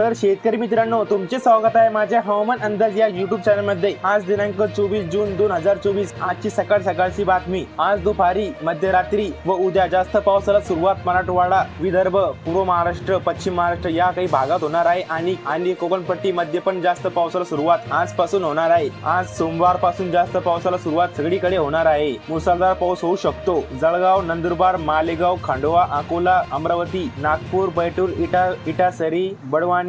तर शेतकरी मित्रांनो तुमचे स्वागत आहे माझ्या हवामान अंदाज या युट्यूब चॅनलमध्ये. आज दिनांक चोवीस जून दोन हजार चोवीस आजची सकाळ सकाळची बातमी. आज दुपारी मध्यरात्री व उद्या जास्त पावसाला सुरुवात मराठवाडा विदर्भ पूर्व महाराष्ट्र पश्चिम महाराष्ट्र या काही भागात होणार आहे आणि आणि कोकणपट्टी मध्ये पण जास्त पावसाला सुरुवात आजपासून होणार आहे. आज सोमवारपासून जास्त पावसाला सुरुवात सगळीकडे होणार आहे. मुसळधार पाऊस होऊ शकतो. जळगाव नंदुरबार मालेगाव खांडोवा अकोला अमरावती नागपूर बैठूर इटा इटासरी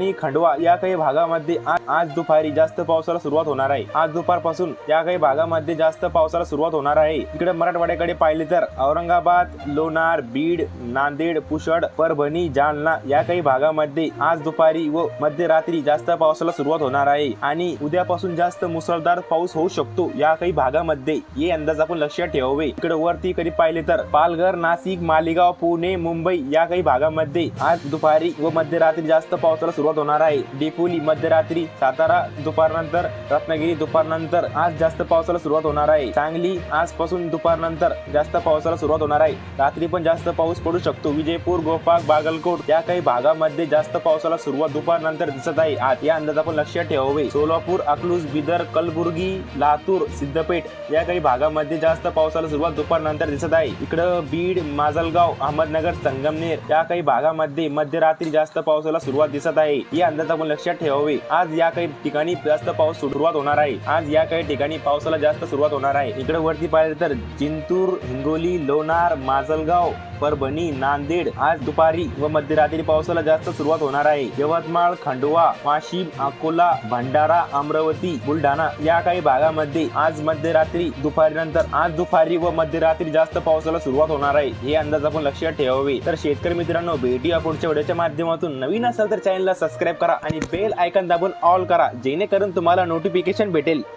आणि खंडवा या काही भागामध्ये आज दुपारी जास्त पावसाला सुरुवात होणार आहे. आज दुपारपासून या काही भागामध्ये जास्त पावसाला सुरुवात होणार आहे. इकडे मराठवाड्याकडे पाहिले तर औरंगाबाद लोणार बीड नांदेड पुषड परभणी जालना या काही भागामध्ये आज दुपारी व मध्यरात्री जास्त पावसाला सुरुवात होणार आहे. आणि उद्यापासून जास्त मुसळधार पाऊस होऊ शकतो या काही भागामध्ये. हे अंदाज आपण लक्षात ठेवावे. इकडे वरती कधी पाहिले तर पालघर नाशिक मालेगाव पुणे मुंबई या काही भागामध्ये आज दुपारी व मध्यरात्री जास्त पावसाला सुरुवात होणार आहे. डेपोली मध्यरात्री सातारा दुपारनंतर रत्नागिरी दुपारनंतर आज जास्त पावसाला सुरुवात होणार आहे. सांगली आजपासून दुपारनंतर जास्त पावसाला सुरुवात होणार आहे. रात्री पण जास्त पाऊस पडू शकतो. विजयपूर गोपाळ बागलकोट या काही भागामध्ये जास्त पावसाला सुरुवात दुपारनंतर दिसत आहे. आज या अंदाज आपण लक्षात ठेवावे. सोलापूर अकलूज बिदर कलबुर्गी लातूर सिद्धपेठ या काही भागामध्ये जास्त पावसाला सुरुवात दुपारनंतर दिसत आहे. इकडं बीड माजलगाव अहमदनगर संगमनेर या काही भागामध्ये मध्यरात्री जास्त पावसाला सुरुवात दिसत आहे. या अंदाज आपण लक्षात ठेवावे. आज या काही ठिकाणी जास्त पाऊस सुरुवात होणार आहे. आज या काही ठिकाणी पावसाला जास्त सुरुवात होणार आहे. इकडे वरती पाहिलं तर जिंतूर हिंगोली लोणार माजलगाव परभणी नांदेड आज दुपारी व मध्यरात्री पावसाला जास्त सुरुवात होणार आहे. यवतमाळ खंडवा वाशिम अकोला भंडारा अमरावती बुलढाणा या काही भागामध्ये आज मध्यरात्री दुपारी नंतर आज दुपारी व मध्यरात्री जास्त पावसाला सुरुवात होणार आहे. हे अंदाज आपण लक्षात ठेवावे. तर शेतकरी मित्रांनो भेटी पुढच्या व्हिडिओच्या माध्यमातून. नवीन असाल तर चॅनलला सबस्क्राईब करा आणि बेल आयकन दाबून ऑल करा जेणेकरून तुम्हाला नोटिफिकेशन भेटेल.